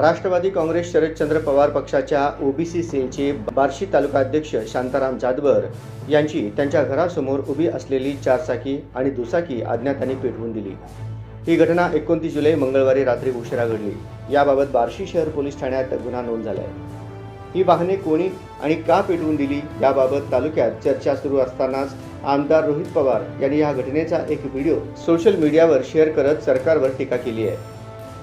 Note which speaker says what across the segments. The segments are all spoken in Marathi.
Speaker 1: राष्ट्रवादी काँग्रेस शरदचंद्र पवार पक्षाच्या ओबीसी सेलचे बार्शी तालुका अध्यक्ष शांताराम जाधवर यांची त्यांच्या घरासमोर उभी असलेली चारचाकी आणि दुचाकी अज्ञातांनी पेटवून दिली. ही घटना एकोणतीस जुलै मंगळवारी रात्री उशिरा घडली. याबाबत बार्शी शहर पोलीस ठाण्यात गुन्हा नोंद झाला आहे ही वाहने कोणी आणि का पेटवून दिली याबाबत तालुक्यात चर्चा सुरू असतानाच आमदार रोहित पवार यांनी या घटनेचा एक व्हिडिओ सोशल मीडियावर शेअर करत सरकारवर टीका केली आहे.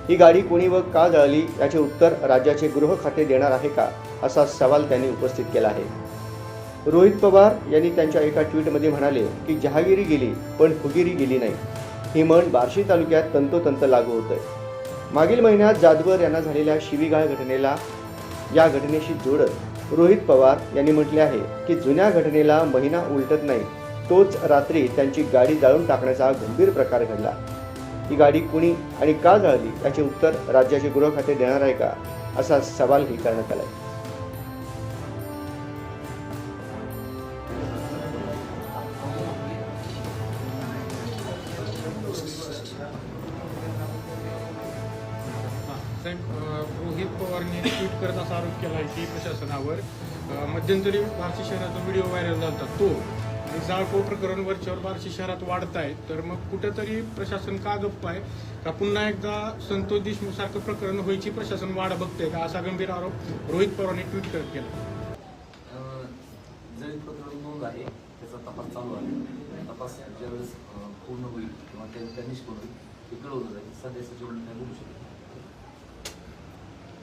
Speaker 1: ही गाडी कोणी व का जळाली याचे उत्तर राज्याचे गृह खाते देणार आहे का असा सवाल त्यांनी उपस्थित केला आहे. रोहित पवार यांनी त्यांच्या एका ट्विटमध्ये म्हणाले की जहागिरी गेली पण फुगिरी गेली नाही. ही म्हण बार्शी तालुक्यात तंतोतंत लागू होतंय. मागील महिन्यात जाधवर यांना झालेल्या शिवीगाळ घटनेला या घटनेशी जोडत रोहित पवार यांनी म्हटले आहे की जुन्या घटनेला महिना उलटत नाही. तोच रात्री त्यांची गाडी जाळून टाकण्याचा गंभीर प्रकार घडला. ही गाडी कुणी आणि का जाळली याचे उत्तर राज्याचे गृह खाते देणार आहे का असा सवालही करण्यात आलाय.
Speaker 2: साहेब रोहित पवारने ट्विट करत असा आरोप केला आहे की प्रशासनावर मध्यंतरी भारती शहराचा व्हिडिओ व्हायरल झाला तो आणि जाळपोळ प्रकरण वरच्यावर बार्शी शहरात वाढत आहे. तर मग कुठेतरी प्रशासन का गप्प आहे? का पुन्हा एकदा संतोष देशमुख सारखं प्रकरण व्हायची प्रशासन वाढ बघतंय का? असा गंभीर आरोप रोहित पवारने ट्विट करत केला.
Speaker 3: जळीत प्रकरण नोंद आहे. त्याचा तपास चालू आहे. तपास ज्यावेळेस पूर्ण होईल किंवा त्या त्या निष्पन्न होईल ते कळवलं जाईल. सध्या सचिव